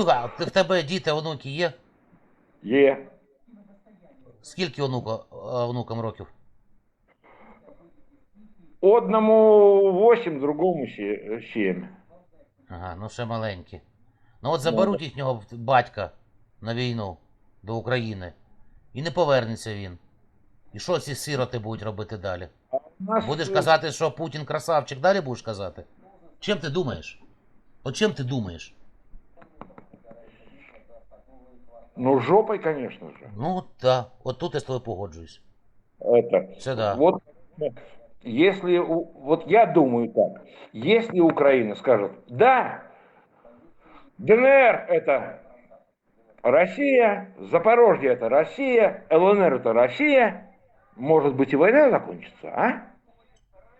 Слухай, а ти- в тебе діти, онуки є? Є. Скільки онука, е, онукам років? Одному 8, другому 7. Ага, ну ще маленькі. Ну от заберуть їхнього батька на війну до України. І не повернеться він. І що ці сироти будуть робити далі? Будеш казати, що Путін красавчик, далі будеш казати? Чим ти думаєш? От чим ти думаєш? Ну, жопой, конечно же. Ну, так, от тут я з тобою погоджуюсь. Это. Це да. Вот, если, у- вот я думаю так, если Украина скажет, да, ДНР это Россия, Запорожье это Россия, ЛНР это Россия, может быть и война закончится, а?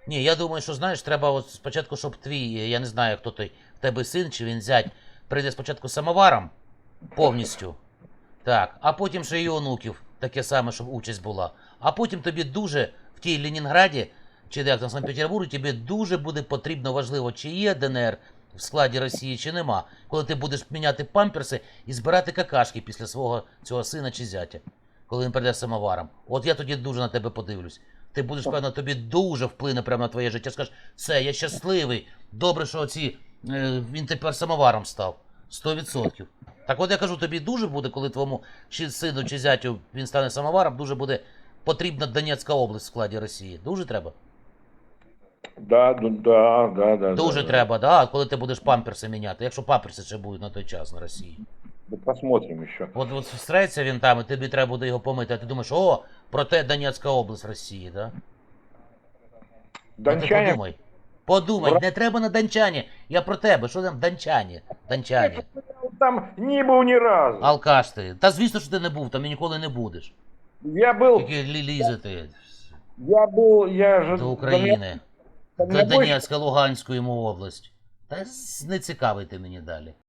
Ні, я думаю, що знаєш, треба от спочатку, щоб твій, я не знаю, хто той, в тебе син чи він зять, прийде спочатку самоваром повністю. Так, а потім ще й онуків, таке саме, щоб участь була. А потім тобі дуже в тій Ленінграді, чи як там Санкт-Петербурзі, тобі дуже буде потрібно важливо, чи є ДНР в складі Росії, чи нема. Коли ти будеш міняти памперси і збирати какашки після свого цього сина чи зятя, коли він прийде самоваром. От я тоді дуже на тебе подивлюсь. Ти будеш, певно, тобі дуже вплине прямо на твоє життя. Скажеш, все, я щасливий. Добре, що ці, е, він тепер самоваром став. 100%. Так от я кажу, тобі дуже буде, коли твоєму чи сину чи зятю він стане самоваром, дуже буде потрібна Донецька область в складі Росії. Дуже треба. Да, да, да, да, да. Дуже да, треба, да, коли ти будеш памперси міняти. Якщо памперси ще будуть на той час на Росії. Да. Посмотрим еще. От, от встречеться він там, і тобі треба буде його помити, а ти думаєш, о, проте Донецька область Росії, да? Ну, ти Дончане, подумай. Подумай, не треба на Дончані. Я про тебе, що там Дончані? Дончані. там не был ни разу. Алкаш ти. Та звісно, що ти не був, там і ніколи не будеш. Я был, Тільки лі- лізати я был, я же... до України. Донецк- До Донецька, Луганську йому область. Та с- не цікавий ти мені далі.